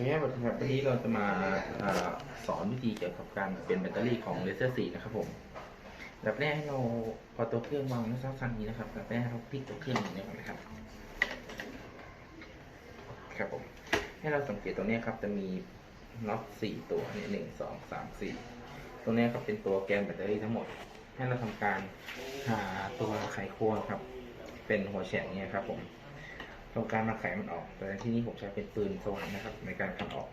วันนี้ครับวันนี้เราจะมาอาสอนวิธีเกี่ยวกับการเปลี่ยนแบตเตอรี่ของเลเซอร์สีนะครับผมแบบแรกให้เราพอตัวเครื่องวางในซับซันนี้นะครับแบบแรกให้เราพลิกตัวเครื่องอย่างนี้ก่อนนะครับครับผมให้เราสังเกตตรงนี้ครับ จะมีน็อตสี่ตัวนี่หนึ่งสองสามสี่ตรงนี้ครับเป็นตัวแกนแบตเตอรี่ทั้งหมด ให้เราทำการหาตัวไขควงครับ เป็นหัวแฉกเนี่ยครับผม ทำการมาไขมันออก แต่ที่นี่ผมใช้เป็นปืนสว่านนะครับ ในการคัดออก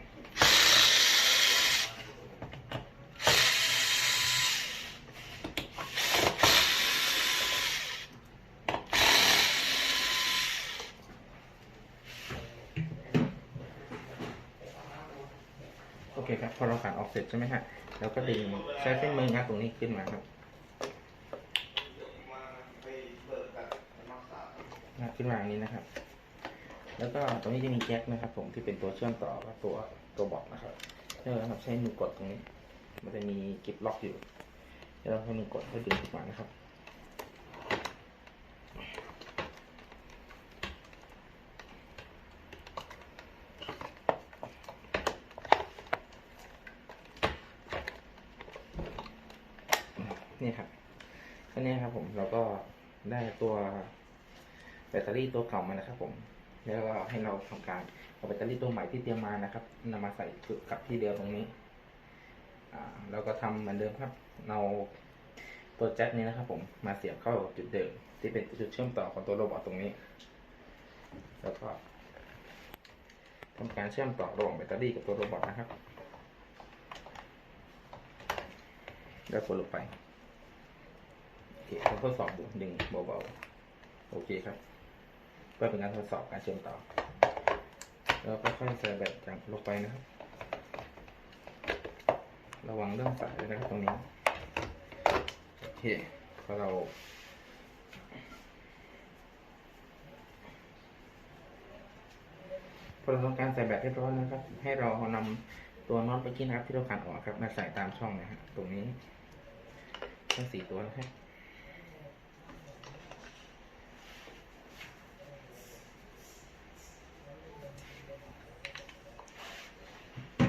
โอเคครับ พอเราขันออกเสร็จใช่ไหมฮะเราก็ดึงใช้เส้นมืองัดตรงนี้ขึ้นมาครับงัดขึ้นมาอย่างนี้นะครับ แล้วก็ตรงนี้จะมีแจ็คนะครับ ผมที่เป็นตัวเชื่อมต่อกับตัวตัวบอร์ดนะครับเพื่อเราใช้มือกดตรงนี้ มันจะมีกิฟล็อกอยู่แล้วเราใช้มือกดเพื่อดึงขึ้นมานะครับนี่ครับก็เนี่ยครับผมเราก็ได้ตัวแบตเตอรี่ตัวเก่ามานะครับผม แล้วก็ให้เราทำการเอาแบตเตอรี่ตัวใหม่ที่เตรียมมานะครับนำมาใส่กับที่เดียวตรงนี้อ่าเราก็ทำเหมือนเดิมครับ เราตัวแจ็คนี้นะครับ ผมมาเสียบเข้าจุดเดิมที่เป็นจุดเชื่อมต่อของตัวโรบอทตรงนี้ แล้วก็ทำการเชื่อมต่อระหว่างแบตเตอรี่กับตัวโรบอทนะครับ แล้วกดลงไปโอเคทดสอบดูดึงเบาๆ โอเคครับ เพื่อเป็นการทดสอบการเชื่อมต่อ แล้วก็ค่อยๆใส่แบตจากลงไปนะครับ ระวังเรื่องสายด้วยนะครับตรงนี้โอเคพอเราพอเราทำการใส่แบตเรียบร้อยนะครับ ให้เราเอานำตัวน็อตเมื่อกี้นะครับที่เราขันออกครับมาใส่ตามช่องนะฮะตรงนี้ทั้งสี่ตัวนะครับ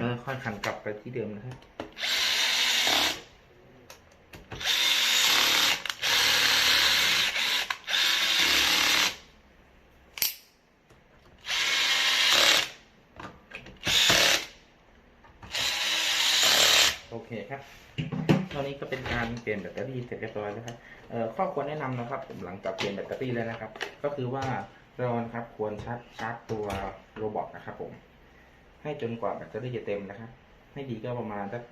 แล้ว ค่อยขันกลับไปที่เดิมนะครับโอเคครับตอนนี้ก็เป็นการเปลี่ยนแบตเตอรี่เสร็จเรียบร้อยแล้วครับข้อควรแนะนำนะครับ หลังจากเปลี่ยนแบตเตอรี่แล้วนะครับ ก็คือว่าเราครับควรชาร์จชาร์จตัวโรบอทนะครับผม ให้จนกว่าแบตเตอรี่จะเต็มนะครับให้ดีก็ประมาณสัก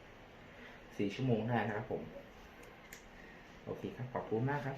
สี่ชั่วโมงได้นะครับผม โอเคครับ ขอบคุณมากครับ